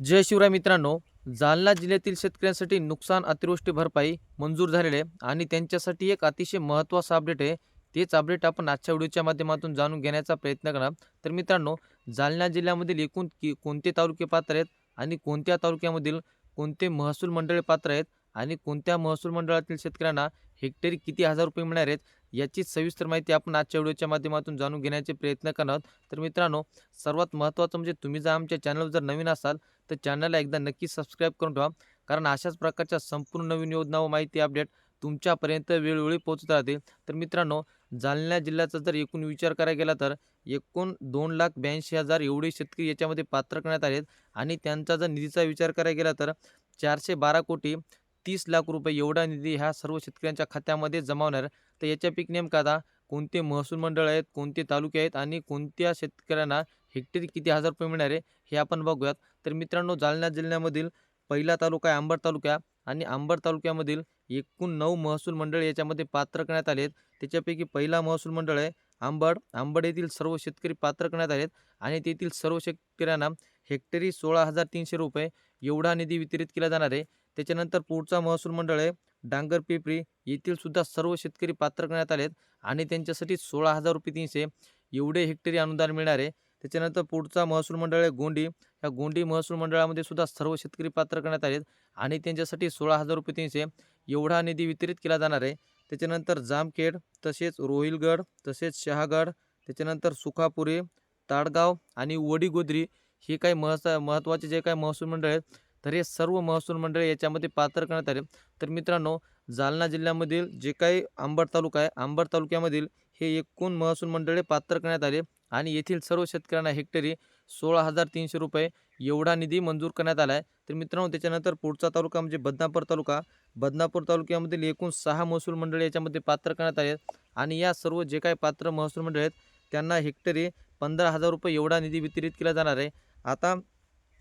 जय शिवराय मित्रांनो जालना जिल्ह्यातील शेतकऱ्यांसाठी नुकसान अतिवृष्टी भरपाई मंजूर झालेले आहे आणि त्यांच्यासाठी एक अतिशय महत्त्वाचं अपडेट आहे. तेच अपडेट आपण आजच्या व्हिडिओच्या माध्यमातून जाणून घेण्याचा प्रयत्न करा तर मित्रांनो जालना जिल्ह्यामधील एकूण की कोणते तालुके पात्र आहेत आणि कोणत्या तालुक्यामधील कोणते महसूल मंडळे पात्र आहेत आणि कोणत्या महसूल मंडळातील शेतकऱ्यांना हेक्टरी किती हजार रुपये मिळणार आहेत याची सविस्तर माहिती आपण आजच्या व्हिडिओच्या माध्यमातून जाणून घेण्याचे प्रयत्न करणार आहोत. तर मित्रांनो सर्वात महत्त्वाचं म्हणजे तुम्ही जर आमच्या चॅनलवर जर नवीन असाल तर चॅनलला एकदा नक्की सबस्क्राईब करून ठेवा. कारण अशाच प्रकारच्या संपूर्ण नवीन योजना व माहिती अपडेट तुमच्यापर्यंत वेळोवेळी पोहोचत राहतील. तर मित्रांनो जालना जिल्ह्याचा जर एकूण विचार करायला गेला तर एकूण दोन लाख ब्याऐंशी हजार एवढे शेतकरी याच्यामध्ये पात्र करण्यात आले आहेत आणि त्यांचा जर निधीचा विचार करायला गेला तर चारशे बारा कोटी तीस लाख रुपये एवढा निधी ह्या सर्व शेतकऱ्यांच्या खात्यामध्ये जमा होणार. तर याच्यापैकी नेमका आता कोणते महसूल मंडळ आहेत कोणते तालुके आहेत आणि कोणत्या शेतकऱ्यांना हेक्टरी किती हजार रुपये मिळणार आहे हे आपण बघूयात. तर मित्रांनो जालना जिल्ह्यामधील पहिला तालुका आहे अंबड तालुका आणि अंबड तालुक्यामधील एकूण नऊ महसूल मंडळ याच्यामध्ये पात्र करण्यात आले आहेत. त्याच्यापैकी पहिला महसूल मंडळ आहे आंबड आंबड येथील सर्व शेतकरी पात्र करण्यात आले आहेत आणि तेथील सर्व शेतकऱ्यांना हेक्टरी सोळा हजार तीनशे रुपये एवढा निधी वितरित केला जाणार आहे. त्याच्यानंतर पुढचा महसूल मंडळ आहे डांगर पिपरी. येथील सुद्धा सर्व शेतकरी पात्र करण्यात आले आहेत आणि त्यांच्यासाठी सोळा हजार रुपये तीनशे एवढे हेक्टरी अनुदान मिळणार आहे. त्याच्यानंतर पुढचा महसूल मंडळ आहे गोंडी. या गोंडी महसूल मंडळामध्ये सुद्धा सर्व शेतकरी पात्र करण्यात आले आहेत आणि त्यांच्यासाठी सोळा हजार रुपये तीनशे एवढा निधी वितरित केला जाणार आहे. त्याच्यानंतर जामखेड तसेच रोहिलगड तसेच शहागड त्याच्यानंतर सुखापुरी ताडगाव आणि वडीगोद्री हे काही महस महत्त्वाचे जे काही महसूल मंडळ आहेत तर हे सर्व महसूल मंडळे याच्यामध्ये पात्र करण्यात आले. तर मित्रांनो जालना जिल्ह्यामधील जे काही आंबड तालुका आहे आंबड तालुक्यामधील हे एकूण महसूल मंडळे पात्र करण्यात आले आणि येथील सर्व शेतकऱ्यांना हेक्टरी सोळा हजार तीनशे रुपये एवढा निधी मंजूर करण्यात आला आहे. तर मित्रांनो त्याच्यानंतर पुढचा तालुका म्हणजे बदनापूर तालुका. बदनापूर तालुक्यामधील एकूण सहा महसूल मंडळे याच्यामध्ये पात्र करण्यात आले आहेत आणि या सर्व जे काही पात्र महसूल मंडळ आहेत त्यांना हेक्टरी पंधरा हजार रुपये एवढा निधी वितरित केला जाणार आहे. आता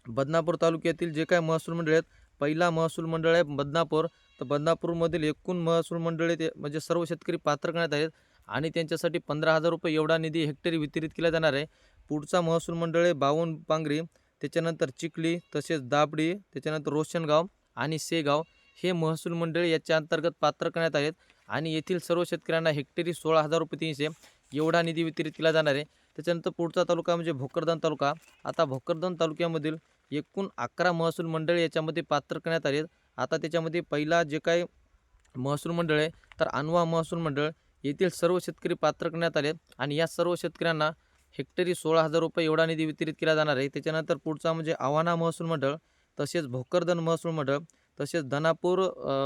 बदनापूर तालुक्यातील जे काही महसूल मंडळ आहेत पहिला महसूल मंडळ आहे बदनापूर. तर बदनापूरमधील एकूण महसूल मंडळे ते म्हणजे सर्व शेतकरी पात्र करण्यात आहेत आणि त्यांच्यासाठी पंधरा हजार रुपये एवढा निधी हेक्टरी वितरित केला जाणार आहे. पुढचा महसूल मंडळ आहे बावन पांगरी त्याच्यानंतर चिखली तसेच दाबडी त्याच्यानंतर रोशनगाव आणि सेगाव हे महसूल मंडळ याच्या अंतर्गत पात्र करण्यात आहेत आणि येथील सर्व शेतकऱ्यांना हेक्टरी सोळा हजार रुपये तीनशे एवढा निधी वितरित केला जाणार आहे. त्याच्यानंतर पुढचा तालुका म्हणजे भोकरदन तालुका. आता भोकरदन तालुक्यामधील एकूण अकरा महसूल मंडळ याच्यामध्ये पात्र करण्यात आले आहेत आता त्याच्यामध्ये पहिला जे काही महसूल मंडळ आहे तर अनवा महसूल मंडळ येथील सर्व शेतकरी पात्र करण्यात आले आहेत आणि या सर्व शेतकऱ्यांना हेक्टरी सोळा हजार रुपये एवढा निधी वितरित केला जाणार आहे. त्याच्यानंतर पुढचा म्हणजे आव्हाना महसूल मंडळ तसेच भोकरदन महसूल मंडळ तसेच धनापूर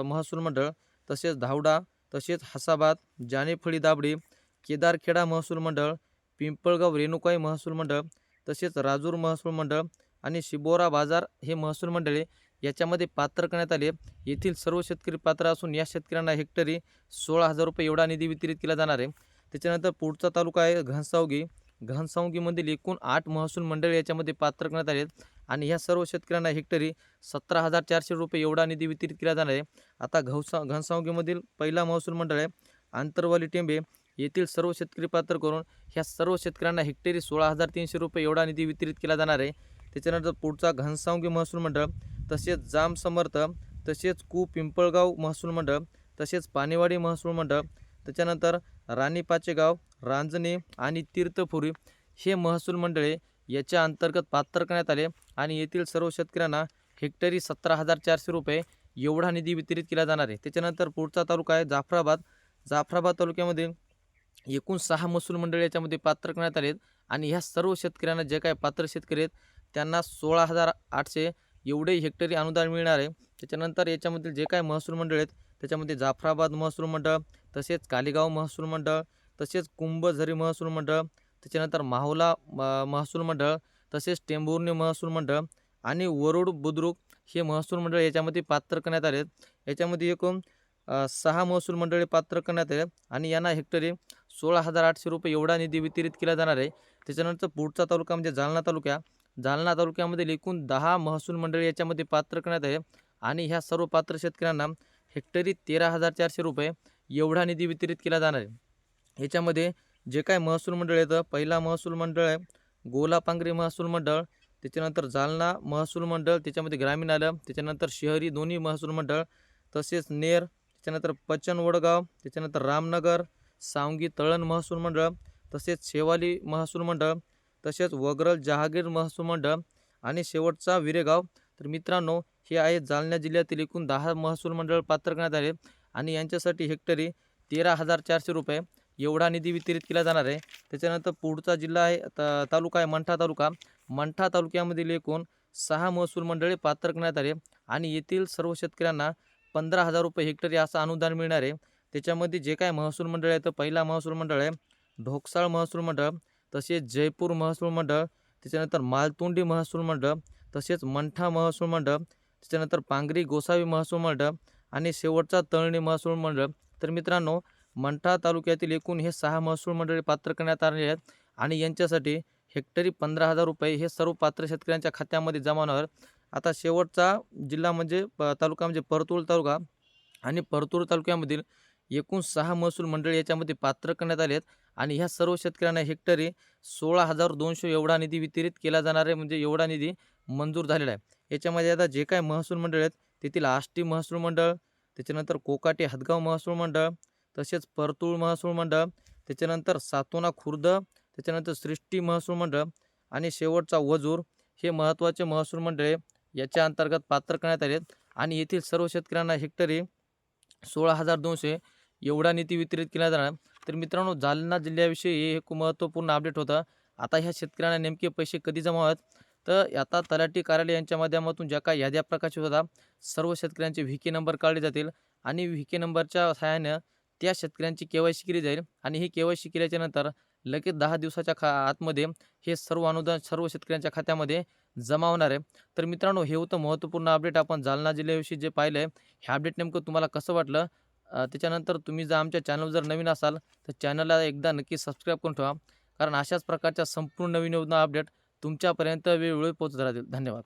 महसूल मंडळ तसेच धावडा तसेच हसाबाद जानेफळी दाबडी केदारखेडा महसूल मंडळ पिंपळगाव रेणुकाई महसूल मंडळ तसेच राजूर महसूल मंडळ आणि शिबोरा बाजार हे महसूल मंडळे याच्यामध्ये पात्र करण्यात आले. येथील सर्व शेतकरी पात्र असून या शेतकऱ्यांना हेक्टरी सोळा हजार रुपये एवढा निधी वितरित केला जाणार आहे. त्याच्यानंतर पुढचा तालुका आहे घनसावगी. घनसावंगीमधील एकूण आठ महसूल मंडळ याच्यामध्ये पात्र करण्यात आले आहेत आणि ह्या सर्व शेतकऱ्यांना हेक्टरी सतरा हजार चारशे रुपये एवढा निधी वितरित केला जाणार आहे. आता घवसा घनसावंगीमधील पहिला महसूल मंडळ आहे आंतरवाली टेंबे. येथील सर्व शेतकरी पात्र करून ह्या सर्व शेतकऱ्यांना हेक्टरी सोळा हजार तीनशे रुपये एवढा निधी वितरित केला जाणार आहे. त्याच्यानंतर पुढचा घनसावंगी महसूल मंडळ तसेच जाम समर्थ तसेच कू पिंपळगाव महसूल मंडळ तसेच पाणीवाडी महसूल मंडळ त्याच्यानंतर राणी पाचेगाव रांजणे आणि तीर्थपुरी हे महसूल मंडळे याच्या अंतर्गत पात्र करण्यात आले आणि येथील सर्व शेतकऱ्यांना हेक्टरी सतरा हजार चारशे रुपये एवढा निधी वितरित केला जाणार आहे. त्याच्यानंतर पुढचा तालुका आहे जाफराबाद. जाफराबाद तालुक्यामध्ये एकूण सहा महसूल मंडळ याच्यामध्ये पात्र करण्यात आले आहेत आणि ह्या सर्व शेतकऱ्यांना जे काय पात्र शेतकरी आहेत त्यांना सोळा हजार आठशे एवढे हेक्टरी अनुदान मिळणार आहे. त्याच्यानंतर याच्यामधील जे काय महसूल मंडळ आहेत त्याच्यामध्ये जाफराबाद महसूल मंडळ तसेच कालिगाव महसूल मंडळ तसेच कुंभझरी महसूल मंडळ त्याच्यानंतर माहुला महसूल मंडळ तसेच टेंभुर्णी महसूल मंडळ आणि वरुड बुद्रुक हे महसूल मंडळ याच्यामध्ये पात्र करण्यात आले आहेत याच्यामध्ये एकूण सहा महसूल मंडळे पात्र करण्यात आले आणि यांना हेक्टरी सोळा हजार आठशे रुपये एवढा निधी वितरित केला जाणार आहे. त्याच्यानंतर पुढचा तालुका म्हणजे जालना तालुका. जालना तालुक्यामधील एकूण दहा महसूल मंडळी याच्यामध्ये पात्र करण्यात आहे आणि ह्या सर्व पात्र शेतकऱ्यांना हेक्टरी तेरा हजार चारशे रुपये एवढा निधी वितरित केला जाणार आहे. याच्यामध्ये जे काय महसूल मंडळ येतं पहिला महसूल मंडळ आहे गोलापांगरी महसूल मंडळ त्याच्यानंतर जालना महसूल मंडळ त्याच्यामध्ये ग्रामीण आलं त्याच्यानंतर शहरी दोन्ही महसूल मंडळ तसेच नेर त्याच्यानंतर पचन वडगाव त्याच्यानंतर रामनगर सावंगी तळण महसूल मंडळ तसेच शेवाली महसूल मंडळ तसेच वगरल जहागीर महसूल मंडळ आणि शेवटचा विरेगाव. तर मित्रांनो हे आहे जालना जिल्ह्यातील एकूण दहा महसूल मंडळ पात्र करण्यात आले आणि यांच्यासाठी हेक्टरी तेरा हजार चारशे रुपये एवढा निधी वितरित केला जाणार आहे. त्याच्यानंतर पुढचा जिल्हा आहे ता तालुका आहे मंठा तालुका. मंठा तालुक्यामधील एकूण सहा महसूल मंडळे पात्र करण्यात आले आणि येथील सर्व शेतकऱ्यांना पंधरा हजार रुपये हेक्टरी असं अनुदान मिळणार आहे. त्याच्यामध्ये जे काय महसूल मंडळ आहे तर पहिला महसूल मंडळ आहे ढोकसाळ महसूल मंडळ तसेच जयपूर महसूल मंडळ त्याच्यानंतर मालतोंडी महसूल मंडळ तसेच मंठा महसूल मंडळ त्याच्यानंतर पांगरी गोसावी महसूल मंडळ आणि शेवटचा तळणी महसूल मंडळ. तर मित्रांनो मंठा तालुक्यातील एकूण हे सहा महसूल मंडळे पात्र करण्यात आले आहेत आणि यांच्यासाठी हेक्टरी पंधरा हजार रुपये हे सर्व पात्र शेतकऱ्यांच्या खात्यामध्ये जमा होणार. आता शेवटचा जिल्हा म्हणजे प तालुका म्हणजे परतूर तालुका आणि परतूर तालुक्यामधील एकूण सहा महसूल मंडळी याच्यामध्ये पात्र करण्यात आले आहेत आणि ह्या सर्व शेतकऱ्यांना हेक्टरी सोळा हजार दोनशे एवढा निधी वितरित केला जाणार आहे. म्हणजे एवढा निधी मंजूर झालेला आहे. याच्यामध्ये आता जे काय महसूल मंडळ आहेत तेथील आष्टी महसूल मंडळ त्याच्यानंतर कोकाटे हदगाव महसूल मंडळ तसेच परतूळ महसूल मंडळ त्याच्यानंतर सातोना खुर्द त्याच्यानंतर सृष्टी महसूल मंडळ आणि शेवटचा वजूर हे महत्त्वाचे महसूल मंडळे याच्या अंतर्गत पात्र करण्यात आले आहेत आणि येथील सर्व शेतकऱ्यांना हेक्टरी सोळा हजार दोनशे एवढा निधी वितरित केला जाणार. तर मित्रांनो जालना जिल्ह्याविषयी हे एक महत्त्वपूर्ण अपडेट होतं. आता ह्या शेतकऱ्यांना नेमके पैसे कधी जमा आहेत तर आता तलाठी कार्यालय यांच्या माध्यमातून ज्या काही याद्या प्रकाशित होता सर्व शेतकऱ्यांचे व्ही के नंबर काढले जातील. आणि व्ही के नंबरच्या सहाय्यानं त्या शेतकऱ्यांची के वाय सी केली जाईल. आणि ही के वाय सी केल्याच्यानंतर लगेच दहा दिवसाच्या खा आतमध्ये हे सर्व अनुदान सर्व शेतकऱ्यांच्या खात्यामध्ये जमा होणार आहे. तर मित्रांनो हे होतं महत्त्वपूर्ण अपडेट आपण जालना जिल्ह्याविषयी जे पाहिलं आहे हे अपडेट नेमकं तुम्हाला कसं वाटलं? त्याच्यानंतर तुम्ही जर आमच्या चॅनल जर नवीन असाल तर चॅनलला एकदा नक्की सबस्क्राईब करून ठेवा. कारण अशाच प्रकारच्या संपूर्ण नवीन योजना अपडेट तुमच्यापर्यंत वेळोवेळी पोहोचत राहतील. धन्यवाद.